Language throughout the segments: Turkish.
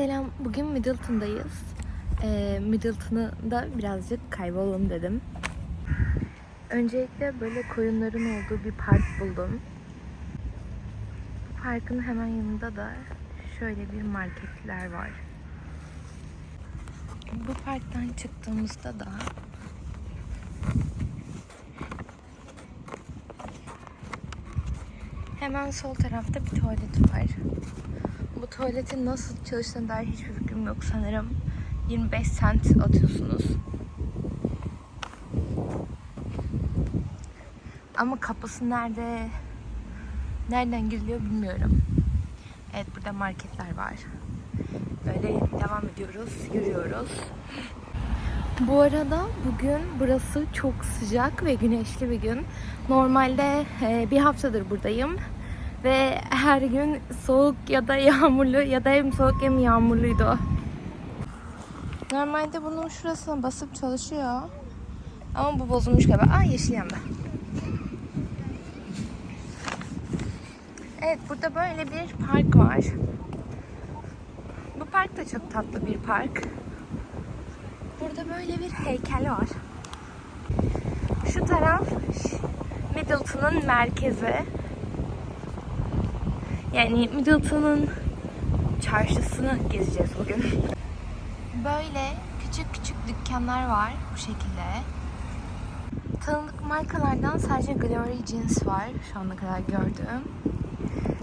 Selam, bugün Middleton'dayız. Ee, Middleton'ı da birazcık kaybolalım dedim. Öncelikle böyle koyunların olduğu bir park buldum. Bu parkın hemen yanında da şöyle bir marketler var. Bu parktan çıktığımızda da hemen sol tarafta bir tuvalet var. Tuvaletin nasıl çalıştığına dair hiçbir fikrim yok sanırım. 25 cent atıyorsunuz. Ama kapısı nerede? Nereden giriliyor bilmiyorum. Evet burada marketler var. Böyle devam ediyoruz, yürüyoruz. Bu arada bugün burası çok sıcak ve güneşli bir gün. Normalde e, bir haftadır buradayım. Ve her gün soğuk ya da yağmurlu ya da hem soğuk hem yağmurluydu. Normalde bunun şurasına basıp çalışıyor. Ama bu bozulmuş galiba. Aa yeşil yandı. Evet burada böyle bir park var. Bu park da çok tatlı bir park. Burada böyle bir heykel var. Şu taraf Middleton'ın merkezi. Yani Middleton'ın çarşısını gezeceğiz bugün. Böyle küçük küçük dükkanlar var bu şekilde. Tanıdık markalardan sadece Glory Jeans var şu ana kadar gördüğüm.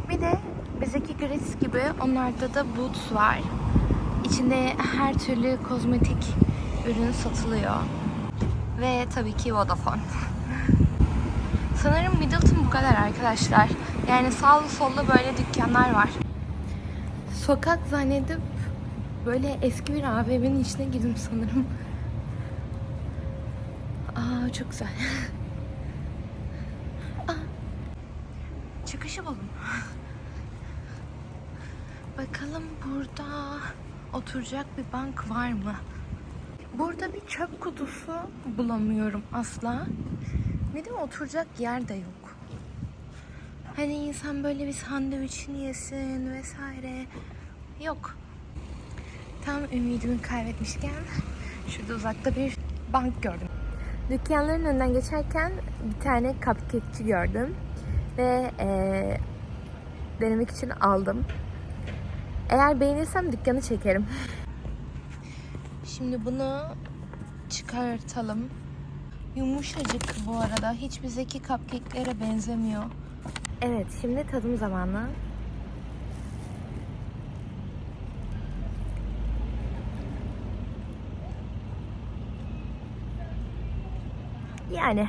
Bir de bizdeki Gritz gibi onlarda da Boots var. İçinde her türlü kozmetik ürün satılıyor. Ve tabii ki Vodafone. Sanırım Middleton bu kadar arkadaşlar. Yani sağlı sollu böyle dükkanlar var. Sokak zannedip böyle eski bir AVM'nin içine girdim sanırım. Aa çok güzel. Aa, çıkışı buldum. Bakalım burada oturacak bir bank var mı? Burada bir çöp kutusu bulamıyorum asla. Ne de oturacak yer de yok. Hani insan böyle bir sandviçini yesin vesaire. Yok. Tam ümidimi kaybetmişken şurada uzakta bir bank gördüm. Dükkanların önünden geçerken bir tane cupcake'çi gördüm. Ve eee, denemek için aldım. Eğer beğenirsem dükkanı çekerim. Şimdi bunu çıkartalım. Yumuşacık bu arada. Hiç bizdeki cupcake'lere benzemiyor. Evet, şimdi tadım zamanı. Yani.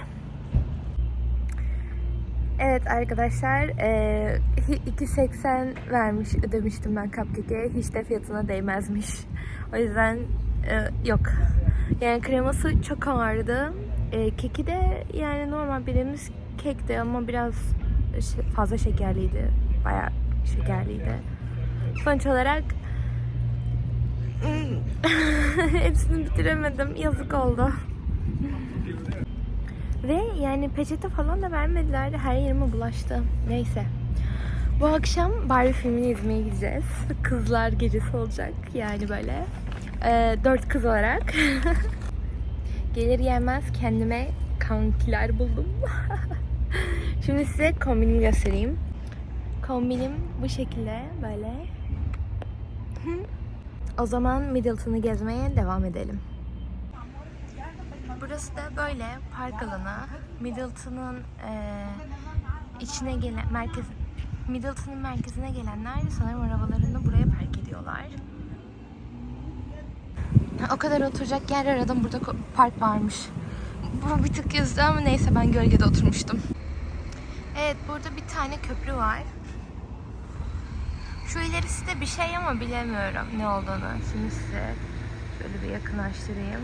Evet arkadaşlar, eee, 2.80 vermiş ödemiştim ben cupcake'e. Hiç de fiyatına değmezmiş. O yüzden e, yok. Yani kreması çok ağırdı. E, keki de yani normal bildiğimiz kekti ama biraz fazla şekerliydi. Bayağı şekerliydi. Sonuç olarak hepsini bitiremedim. Yazık oldu. Ve yani peçete falan da vermediler. Her yerime bulaştı. Neyse. Bu akşam Barbie filmini izlemeye gideceğiz. Kızlar gecesi olacak. Yani böyle. Ee, dört kız olarak. Gelir gelmez kendime kankiler buldum. Şimdi size kombinimi göstereyim. Kombinim bu şekilde böyle. o zaman Middleton'ı gezmeye devam edelim. Burası da böyle park alanı. Middleton'ın eee, içine gelen merkez Middleton'ın merkezine gelenler sanırım arabalarını buraya park ediyorlar. O kadar oturacak yer aradım. Burada park varmış. Bu bir tık yüzdü ama neyse ben gölgede oturmuştum. Evet burada bir tane köprü var. Şu ilerisi de bir şey ama bilemiyorum ne olduğunu. Şimdi size böyle bir yakınlaştırayım.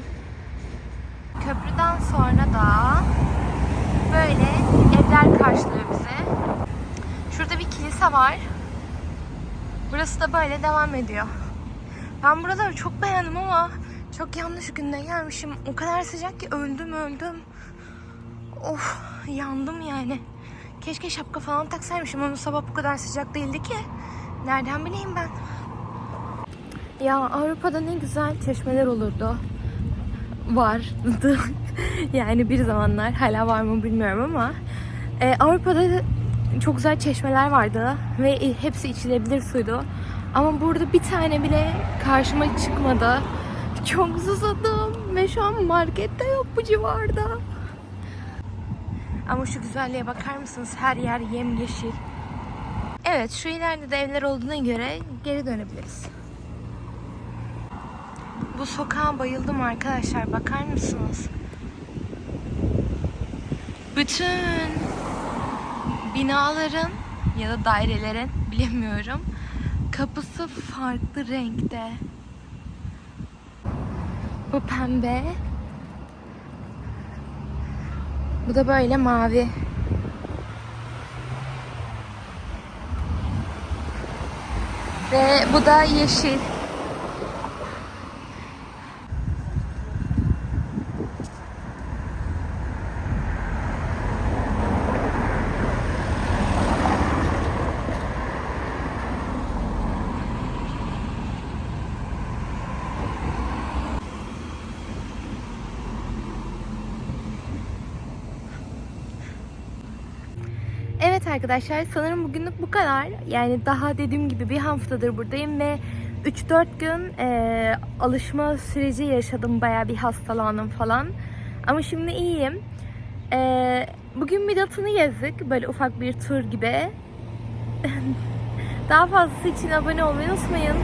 Köprüden sonra da böyle evler karşılıyor bizi. Şurada bir kilise var. Burası da böyle devam ediyor. Ben buraları çok beğendim ama çok yanlış günde gelmişim. O kadar sıcak ki öldüm öldüm. Of yandım yani. Keşke şapka falan taksaymışım ama sabah bu kadar sıcak değildi ki. Nereden bileyim ben? Ya Avrupa'da ne güzel çeşmeler olurdu. Vardı. yani bir zamanlar hala var mı bilmiyorum ama e, Avrupa'da çok güzel çeşmeler vardı ve hepsi içilebilir suydu. Ama burada bir tane bile karşıma çıkmadı. Çok susadım ve şu an markette yok bu civarda. Ama şu güzelliğe bakar mısınız? Her yer yemyeşil. Evet, şu ileride de evler olduğuna göre geri dönebiliriz. Bu sokağa bayıldım arkadaşlar. Bakar mısınız? Bütün binaların ya da dairelerin bilemiyorum kapısı farklı renkte. Bu pembe. Bu da böyle mavi. Ve bu da yeşil. Evet arkadaşlar sanırım bugünlük bu kadar. Yani daha dediğim gibi bir haftadır buradayım ve 3-4 gün e, alışma süreci yaşadım. Baya bir hastalandım falan. Ama şimdi iyiyim. E, bugün Midat'ını gezdik. Böyle ufak bir tur gibi. daha fazlası için abone olmayı unutmayın.